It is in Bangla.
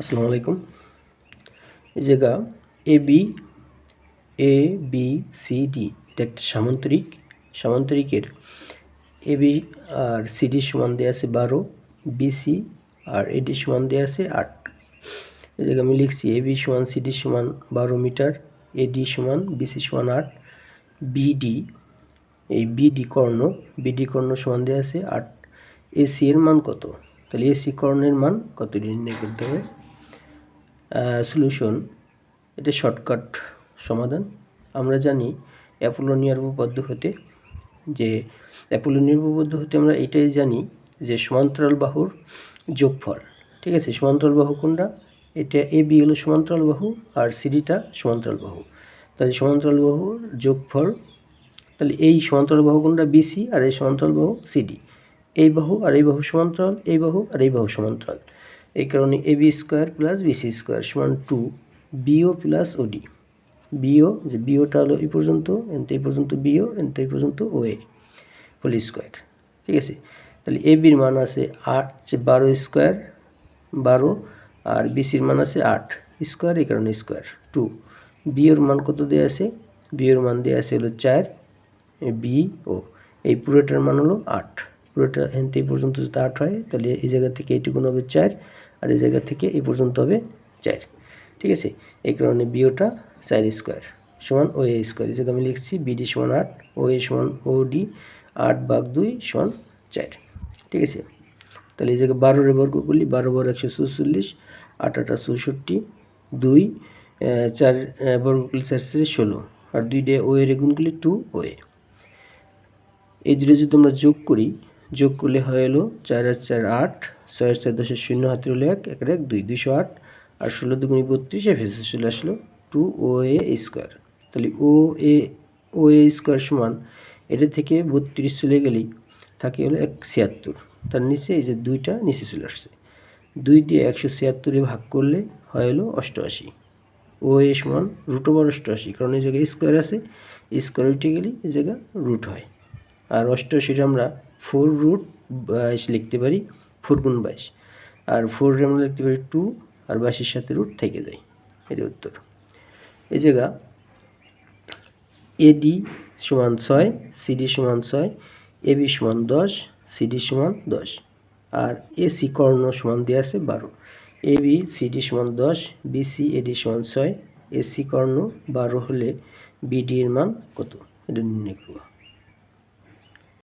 আসসালামু আলাইকুম। এই জায়গা A B A B C D এটা একটা সামান্তরিক। সামান্তরিকের এ বি আর সিডি সমান দেওয়া আছে বারো বিসি আর এডি সমান দেওয়া আছে আট। এই জায়গায় আমি লিখছি এ বি সমান সিডি সমান বারো মিটার এ এডি সমান বিসি সমান আট বিডি এই বিডি কর্ণ বিডি কর্ণ সমান দেওয়া আছে আট। এসি এর মান কত? তাহলে এসি কর্ণের মান কত নির্ণয় করতে হবে? সলিউশন এটা শর্টকাট সমাধান। আমরা জানি অ্যাপোলোনিয়ার উপপাদ্য হতে যে অ্যাপোলোনিয়ার উপপাদ্য হতে আমরা এটাই জানি যে সমান্তরাল বাহুর যোগফল। ঠিক আছে? সমান্তরাল বাহু কোনটা? এটা এ বি হলো সমান্তরাল বাহু আর সিডিটা সমান্তরাল বাহু। তাহলে সমান্তরাল বাহুর যোগফল, তাহলে এই সমান্তরাল বাহু কোনটা? বিসি আর এই সমান্তরাল বাহু সিডি এই বাহু আর এই বাহু সমান্তরাল, এই বাহু আর এই বাহু সমান্তরাল। এই কারণে A B square plus BC square সমান to BO plus OD BO, যে বিওটা হলো এই পর্যন্ত এনতে এই পর্যন্ত বিও এনতে এই পর্যন্ত ও এ, হোল স্কোয়ার। ঠিক আছে? তাহলে এ বির মান আছে আট, যে বারো স্কোয়ার, বারো, আর বিসির মান আছে আট স্কোয়ার, এই কারণে স্কোয়ার, টু। বিওর মান কত দেওয়া আছে? বিওর মান দেওয়া আছে হলো চার বি ও। এই পুরোটার মান হলো আট। পুরোটা এই পর্যন্ত যদি আট হয়, তাহলে এই জায়গা থেকে এইটুকুন হবে চার, আর এই জায়গা থেকে এই পর্যন্ত হবে চার। ঠিক আছে? এই কারণে বিওটা চার স্কোয়ার সমান ও এ স্কোয়ার এই আমি লিখছি বিডি সমান আট ও এ সমান ও ডি আট বাঘ দুই সমান চার। ঠিক আছে? তাহলে এই জায়গায় বারোর বর্গ করলি বারো বারো একশো চৌচল্লিশ, আট আটা চৌষট্টি, দুই চার বর্গ করলে চার চার ষোলো, আর দুই ডে ও এর গুণ করলে টু ও এ এই দুটো যদি আমরা যোগ করি যোগ করলে হয়ে এলো চার আর চার আট, ছয় চার দশের শূন্য হাতে হলো এক এক এক, দুই দুশো আট, আর ষোলো দুগুণি বত্রিশ এফেসে চলে আসলো টু ও এ স্কোয়ার। তাহলে ও এ ও এ স্কোয়ার সমান এটা থেকে বত্রিশ চলে গেলেই থাকে হলো এক ছিয়াত্তর। তার নিচে এই যে দুইটা নিচে চলে আসছে। দুই দিয়ে একশো ছিয়াত্তরে ভাগ করলে হয় হলো অষ্টআশি। ও এ সমান রুট ওভার অষ্টআশি, কারণ এই জায়গায় স্কোয়ার আছে, স্কোয়ার উঠে গেলেই এই জায়গা রুট হয়। আর অষ্টআশিটা আমরা ফোর রুট বাইশ লিখতে পারি, ফোর গুণ বাইশ। আর ফোর আমরা লিখতে পারি টু, আর বাইশের সাথে রুট থেকে যায়, এর উত্তর। এই জায়গা এডি সমান ছয় সিডি সমান ছয় এবি সমান দশ সিডি সমান দশ, আর এসি কর্ণ সমান দিয়ে আছে বারো। এবি সিডি সমান দশ বিসি এডি সমান ছয় এসি কর্ণ বারো হলে বিডি এর মান কত? এটা নির্ণয় করব।